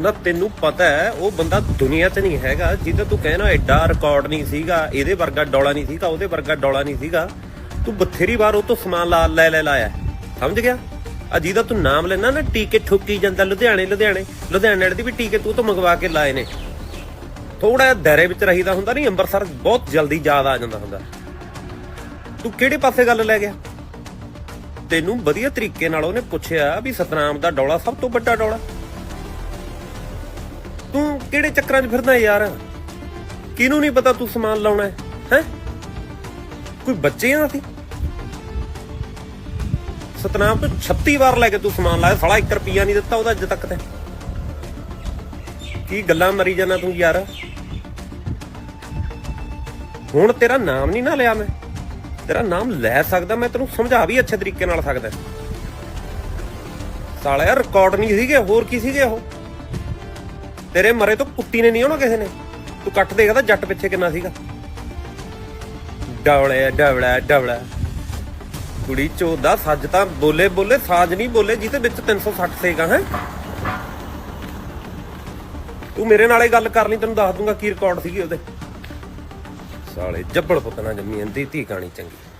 ਨਾ ਤੈਨੂੰ ਪਤਾ ਹੈ, ਉਹ ਬੰਦਾ ਦੁਨੀਆ 'ਚ ਨਹੀਂ ਹੈਗਾ, ਜਿਹਦਾ ਤੂੰ ਕਹਿਣਾ ਐਡਾ ਰਿਕਾਰਡ ਨਹੀਂ ਸੀਗਾ, ਇਹਦੇ ਵਰਗਾ ਡੌਲਾ ਨਹੀਂ ਸੀਗਾ ਉਹਦੇ ਵਰਗਾ ਡੌਲਾ ਨਹੀਂ ਸੀਗਾ। ਤੂੰ ਬਥੇਰੀ ਵਾਰ ਉਹ ਤੋਂ ਸਮਾਨ ਲਾ, ਲੈ ਲੈ, ਲਾਇਆ ਸਮਝ ਗਿਆ? ਆ ਜਿਹਦਾ ਤੂੰ ਨਾਮ ਲੈਣਾ ਨਾ, ਟੀਕੇ ਠੁੱਕੀ ਜਾਂਦਾ, ਲੁਧਿਆਣੇ ਲੁਧਿਆਣੇ। ਲੁਧਿਆਣੇ ਵਾਲੇ ਦੀ ਵੀ ਟੀਕੇ ਤੂੰ ਤੋਂ ਮੰਗਵਾ ਕੇ ਲਾਏ ਨੇ। ਥੋੜਾ ਜਿਹਾ ਦਾਇਰੇ ਵਿੱਚ ਰਹੀਦਾ ਹੁੰਦਾ ਨਹੀਂ ਅੰਮ੍ਰਿਤਸਰ ਬਹੁਤ ਜਲਦੀ ਯਾਦ ਆ ਜਾਂਦਾ ਹੁੰਦਾ। ਤੂੰ ਕਿਹੜੇ ਪਾਸੇ ਗੱਲ ਲੈ ਗਿਆ? ਤੈਨੂੰ ਵਧੀਆ ਤਰੀਕੇ ਨਾਲ ਉਹਨੇ ਪੁੱਛਿਆ ਵੀ ਸਤਨਾਮ ਦਾ ਡੌਲਾ ਸਭ ਤੋਂ ਵੱਡਾ ਡੌਲਾ। ਕਿਹੜੇ ਚੱਕਰਾਂ 'ਚ ਫਿਰਦਾ ਯਾਰ? ਕਿਹਨੂੰ ਨਹੀਂ ਪਤਾ ਤੂੰ ਸਮਾਨ ਲਾਉਣਾ ਹੈ ਹੈ? ਕੋਈ ਬੱਚੇ ਆ ਅਸੀਂ? ਸਤਨਾਮ, ਤੋਂ 36 ਵਾਰ ਲੈ ਕੇ ਤੂੰ ਸਮਾਨ ਲਾਇਆ, ਸਾਲਾ 1 ਰੁਪਿਆ ਨਹੀਂ ਦਿੱਤਾ ਉਹਦਾ ਅੱਜ ਤੱਕ ਤੇ। ਕੀ ਗੱਲਾਂ ਮਰੀ ਜਾਣਾ ਤੂੰ ਯਾਰ? ਹੁਣ ਤੇਰਾ ਨਾਮ ਨਹੀਂ ਨਾ ਲਿਆ ਮੈਂ। ਤੇਰਾ ਨਾਮ ਲੈ ਸਕਦਾ, ਮੈਂ ਤੈਨੂੰ ਸਮਝਾ ਵੀ ਅੱਛੇ ਤਰੀਕੇ ਨਾਲ ਸਕਦਾ। ਸਾਲਾ ਯਾਰ ਰਿਕਾਰਡ ਨਹੀਂ ਸੀਗੇ, ਹੋਰ ਕੀ ਸੀਗੇ ਉਹ? ਤੇਰੇ ਮਰੇ ਤੋਂ ਕੁੱਤੀ ਨੇ ਨਹੀਂ ਆਉਣਾ ਕਿਸੇ ਨੇ। ਤੂੰ ਕੱਟ ਦੇਖਦਾ ਜੱਟ ਪਿੱਛੇ ਕਿੰਨਾ ਸੀਗਾ। ਡਵਲੇ, ਡਵਲਾ ਡਵਲਾ। ਕੁੜੀ ਚੋਦਾ ਸੱਜ ਤਾਂ ਬੋਲੇ ਬੋਲੇ, ਸਾਜ ਨਹੀਂ ਬੋਲੇ, ਜਿਹਦੇ ਵਿੱਚ 360 ਸੀਗਾ, ਹੈ। ਤੂੰ ਮੇਰੇ ਨਾਲੇ ਗੱਲ ਕਰ ਲਈ, ਤੈਨੂੰ ਦੱਸ ਦੂੰਗਾ ਕੀ ਰਿਕਾਰਡ ਸੀਗੀ ਉਹਦੇ। ਸਾਲੇ ਜੱਬੜ ਪੁੱਤ ਨਾ ਜੰਮੀ ਅੰਦੀ ਧੀ ਕਹਾਣੀ ਚੰਗੀ।